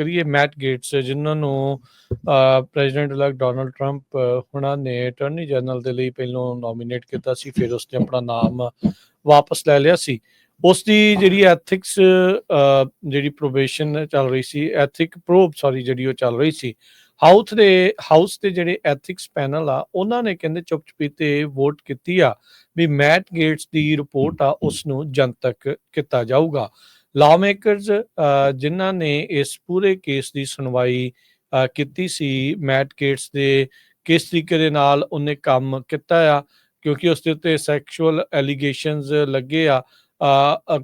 ਕਰੀਏ mat Gates ਜਿਨ੍ਹਾਂ ਨੂੰ ਪ੍ਰੈਜ਼ੀਡੈਂਟ ਇਲੈਕਟ ਡੋਨਲਡ ਟਰੰਪ ਹੁਣਾਂ ਨੇ ਅਟਾਰਨੀ ਜਨਰਲ ਦੇ ਲਈ ਪਹਿਲਾਂ ਨੋਮੀਨੇਟ ਕੀਤਾ ਸੀ, ਫਿਰ ਉਸਨੇ ਆਪਣਾ ਨਾਮ ਵਾਪਸ ਲੈ ਲਿਆ ਸੀ। ਉਸ ਦੀ ਜਿਹੜੀ ਐਥਿਕਸ ਜਿਹੜੀ ਪ੍ਰੋਬੇਸ਼ਨ ਚੱਲ ਰਹੀ ਸੀ ਐਥਿਕ ਪ੍ਰੋਬ ਸੌਰੀ ਜਿਹੜੀ ਉਹ ਚੱਲ ਰਹੀ ਸੀ ਹਾਊਸ ਦੇ ਹਾਊਸ ਦੇ ਜਿਹੜੇ ਐਥਿਕਸ ਪੈਨਲ ਆ, ਉਹਨਾਂ ਨੇ ਕਹਿੰਦੇ ਚੁੱਪ ਚਪੀਤੇ ਵੋਟ ਕੀਤੀ ਆ ਵੀ ਮੈਟ ਗੇਟਸ ਦੀ ਰਿਪੋਰਟ ਆ ਉਸ ਨੂੰ ਜਨਤਕ ਕੀਤਾ ਜਾਊਗਾ। ਲਾਮੇਕਰਸ ਜਿਨ੍ਹਾਂ ਨੇ ਇਸ ਪੂਰੇ ਕੇਸ ਦੀ ਸੁਣਵਾਈ ਕੀਤੀ ਸੀ, ਮੈਟ ਗੇਟਸ ਦੇ ਕਿਸ ਤਰੀਕੇ ਦੇ ਨਾਲ ਉਹਨੇ ਕੰਮ ਕੀਤਾ ਆ, ਕਿਉਂਕਿ ਉਸ ਦੇ ਉੱਤੇ ਸੈਕਸ਼ੂਅਲ ਐਲੀਗੇਸ਼ਨਸ ਲੱਗੇ ਆ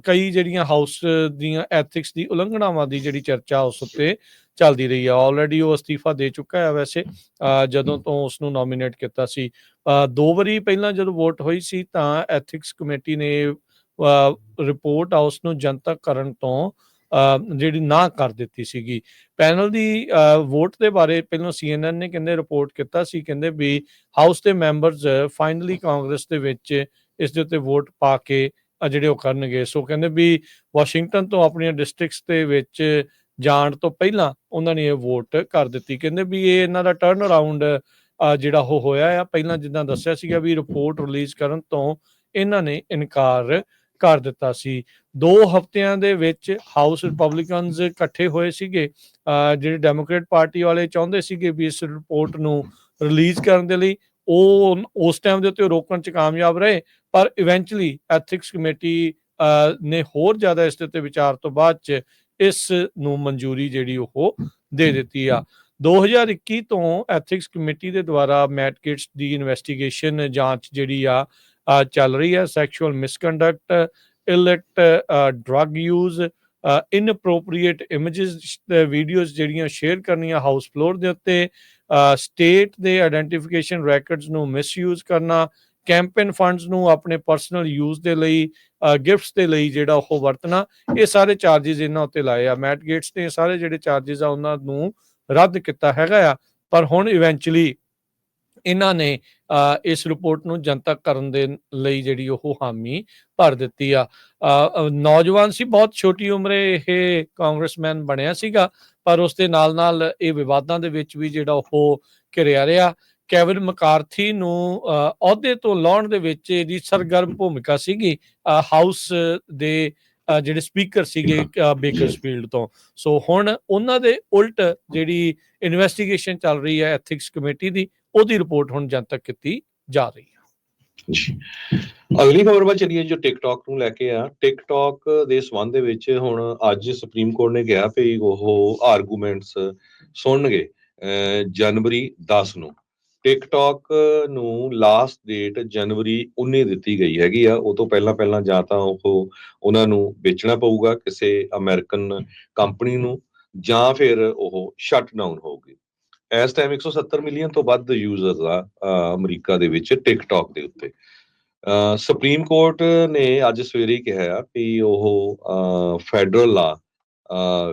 ਕਈ ਜਿਹੜੀਆਂ ਹਾਊਸ ਦੀਆਂ ਐਥਿਕਸ ਦੀ ਉਲੰਘਣਾਵਾਂ ਦੀ ਜਿਹੜੀ ਚਰਚਾ ਉਸ ਉੱਤੇ ਚੱਲਦੀ ਰਹੀ ਆ। ਆਲਰੇਡੀ ਉਹ ਅਸਤੀਫਾ ਦੇ ਚੁੱਕਾ ਹੈ ਵੈਸੇ ਜਦੋਂ ਤੋਂ ਉਸ ਨੂੰ ਨੋਮੀਨੇਟ ਕੀਤਾ ਸੀ। ਦੋ ਵਾਰੀ ਪਹਿਲਾਂ ਜਦੋਂ ਵੋਟ ਹੋਈ ਸੀ ਤਾਂ ਐਥਿਕਸ ਕਮੇਟੀ ਨੇ ਰਿਪੋਰਟ ਆ ਉਸ ਨੂੰ ਜਨਤਕ ਕਰਨ ਤੋਂ ਅ, ਜਿਹੜੀ ਨਾ ਕਰ ਦਿੱਤੀ ਸੀਗੀ। ਪੈਨਲ ਦੀ ਵੋਟ ਦੇ ਬਾਰੇ ਪਹਿਲਾਂ ਸੀਐਨਐਨ ਨੇ ਕਹਿੰਦੇ ਰਿਪੋਰਟ ਕੀਤਾ ਸੀ ਕਹਿੰਦੇ ਵੀ ਹਾਊਸ ਦੇ ਮੈਂਬਰਸ ਫਾਈਨਲੀ ਕਾਂਗਰਸ ਦੇ ਵਿੱਚ ਇਸ ਦੇ ਉੱਤੇ ਵੋਟ ਪਾ ਕੇ ਜਿਹੜੇ ਉਹ ਕਰਨਗੇ। ਸੋ ਕਹਿੰਦੇ ਵੀ ਵਾਸ਼ਿੰਗਟਨ ਤੋਂ ਆਪਣੀਆਂ ਡਿਸਟ੍ਰਿਕਟਸ ਦੇ ਵਿੱਚ ਜਾਣ ਤੋਂ ਪਹਿਲਾਂ ਉਹਨਾਂ ਨੇ ਇਹ ਵੋਟ ਕਰ ਦਿੱਤੀ। ਕਹਿੰਦੇ ਵੀ ਇਹ ਇਹਨਾਂ ਦਾ ਟਰਨ ਅਰਾਊਂਡ ਜਿਹੜਾ ਉਹ ਹੋਇਆ ਆ ਪਹਿਲਾਂ ਜਿੱਦਾਂ ਦੱਸਿਆ ਸੀਗਾ ਵੀ ਰਿਪੋਰਟ ਰਿਲੀਜ਼ ਕਰਨ ਤੋਂ ਇਹਨਾਂ ਨੇ ਇਨਕਾਰ ਕਰ ਦਿੱਤਾ ਸੀ। ਦੋ ਹਫ਼ਤਿਆਂ ਦੇ ਵਿੱਚ ਹਾਊਸ ਰਿਪਬਲਿਕਨਸ ਇਕੱਠੇ ਹੋਏ ਸੀਗੇ। ਜਿਹੜੇ ਡੈਮੋਕ੍ਰੇਟ ਪਾਰਟੀ ਵਾਲੇ ਚਾਹੁੰਦੇ ਸੀਗੇ ਵੀ ਇਸ ਰਿਪੋਰਟ ਨੂੰ ਰਿਲੀਜ਼ ਕਰਨ ਦੇ ਲਈ, ਉਹ ਉਸ ਟਾਈਮ ਦੇ ਉੱਤੇ ਰੋਕਣ ਚ ਕਾਮਯਾਬ ਰਹੇ, ਪਰ ਇਵੈਂਚੁਅਲੀ ਐਥਿਕਸ ਕਮੇਟੀ ਨੇ ਹੋਰ ਜ਼ਿਆਦਾ ਇਸ ਦੇ ਉੱਤੇ ਵਿਚਾਰ ਤੋਂ ਬਾਅਦ ਚ ਇਸ ਨੂੰ ਮਨਜ਼ੂਰੀ ਜਿਹੜੀ ਉਹ ਦੇ ਦਿੱਤੀ ਆ। 2021 ਤੋਂ ਐਥਿਕਸ ਕਮੇਟੀ ਦੇ ਦੁਆਰਾ ਮੈਟ ਕਿਟਸ ਦੀ ਇਨਵੈਸਟੀਗੇਸ਼ਨ ਜਾਂਚ ਜਿਹੜੀ ਆ ਚੱਲ ਰਹੀ ਹੈ sexual misconduct illicit drug use inappropriate images ਤੇ ਵੀਡੀਓਜ਼ ਜਿਹੜੀਆਂ ਸ਼ੇਅਰ ਕਰਨੀਆਂ ਹਾਊਸ ਫਲੋਰ ਦੇ ਉੱਤੇ ਸਟੇਟ ਦੇ ਆਈਡੈਂਟੀਫਿਕੇਸ਼ਨ ਰੈਕੋਰਡਸ ਨੂੰ ਮਿਸਯੂਜ਼ ਕਰਨਾ ਕੈਂਪੇਨ ਫੰਡਸ ਨੂੰ ਆਪਣੇ ਪਰਸਨਲ ਯੂਜ਼ ਦੇ ਲਈ ਗਿਫਟਸ ਦੇ ਲਈ ਜਿਹੜਾ ਉਹ ਵਰਤਣਾ, ਇਹ ਸਾਰੇ ਚਾਰजेस ਇਹਨਾਂ ਉੱਤੇ ਲਾਏ ਆ। ਮੈਟ ਗੇਟਸ ਨੇ ਸਾਰੇ ਜਿਹੜੇ ਚਾਰजेस ਆ ਉਹਨਾਂ ਨੂੰ ਰੱਦ ਕੀਤਾ ਹੈਗਾ ਆ। ਪਰ ਹੁਣ ਇਵੈਂਚੁਅਲੀ ਇਹਨਾਂ ਨੇ ਅ, ਇਸ ਰਿਪੋਰਟ ਨੂੰ ਜਨਤਕ ਕਰਨ ਦੇ ਲਈ ਜਿਹੜੀ ਉਹ ਹਾਮੀ ਭਰ ਦਿੱਤੀ ਆ। ਨੌਜਵਾਨ ਸੀ ਬਹੁਤ ਛੋਟੀ ਉਮਰੇ ਇਹ ਕਾਂਗਰਸਮੈਨ ਬਣਿਆ ਸੀਗਾ ਪਰ ਉਸ ਦੇ ਨਾਲ ਨਾਲ ਇਹ ਵਿਵਾਦਾਂ ਦੇ ਵਿੱਚ ਵੀ ਜਿਹੜਾ ਉਹ ਘਿਰਿਆ ਰਿਹਾ। ਕੈਵਨ ਮਕਾਰਥੀ ਨੂੰ ਅਹੁਦੇ ਤੋਂ ਲਾਉਣ ਦੇ ਵਿੱਚ ਇਹਦੀ ਸਰਗਰਮ ਭੂਮਿਕਾ ਸੀਗੀ ਹਾਊਸ ਦੇ ਅ, ਜਿਹੜੇ ਸਪੀਕਰ ਸੀਗੇ ਅ, ਬੇਕਰਸਫੀਲਡ ਤੋਂ। ਸੋ ਹੁਣ ਉਹਨਾਂ ਦੇ ਉਲਟ ਜਿਹੜੀ ਇਨਵੈਸਟੀਗੇਸ਼ਨ ਚੱਲ ਰਹੀ ਹੈ ਐਥਿਕਸ ਕਮੇਟੀ ਦੀ ਉਹਦੀ ਰਿਪੋਰਟ ਹੁਣ ਜਨਤਕ ਕੀਤੀ ਜਾ ਰਹੀ ਹੈ। ਅਗਲੀ ਖਬਰ ਵੱਲ ਚਲੀਏ ਜੋ ਟਿਕਟੌਕ ਨੂੰ ਲੈ ਕੇ ਆ। ਟਿਕਟੌਕ ਦੇ ਸਬੰਧ ਦੇ ਵਿੱਚ ਹੁਣ ਅੱਜ ਸੁਪਰੀਮ ਕੋਰਟ ਨੇ ਕਿਹਾ ਵੀ ਉਹ ਆਰਗੂਮੈਂਟਸ ਸੁਣਨਗੇ ਜਨਵਰੀ 10 ਨੂੰ। ਟਿਕਟੌਕ ਨੂੰ ਲਾਸਟ ਡੇਟ ਜਨਵਰੀ 19 ਦਿੱਤੀ ਗਈ ਹੈਗੀ ਆ। ਉਹ ਤੋਂ ਪਹਿਲਾਂ ਪਹਿਲਾਂ ਜਾਂ ਤਾਂ ਉਹ ਉਹਨਾਂ ਨੂੰ ਵੇਚਣਾ ਪਊਗਾ ਕਿਸੇ ਅਮਰੀਕਨ ਕੰਪਨੀ ਨੂੰ ਜਾਂ ਫਿਰ ਉਹ ਸ਼ਟ ਡਾਊਨ ਹੋਊਗੀ। ਇਸ ਟਾਈਮ 170 ਮਿਲੀਅਨ ਤੋਂ ਵੱਧ ਯੂਜ਼ਰਸ ਆ ਅਮਰੀਕਾ ਦੇ ਵਿੱਚ ਟਿਕਟੌਕ ਦੇ ਉੱਤੇ। ਅਹ ਸੁਪਰੀਮ ਕੋਰਟ ਨੇ ਅੱਜ ਸਵੇਰੇ ਕਿਹਾ ਆ ਵੀ ਉਹ ਫੈਡਰਲ ਲਾ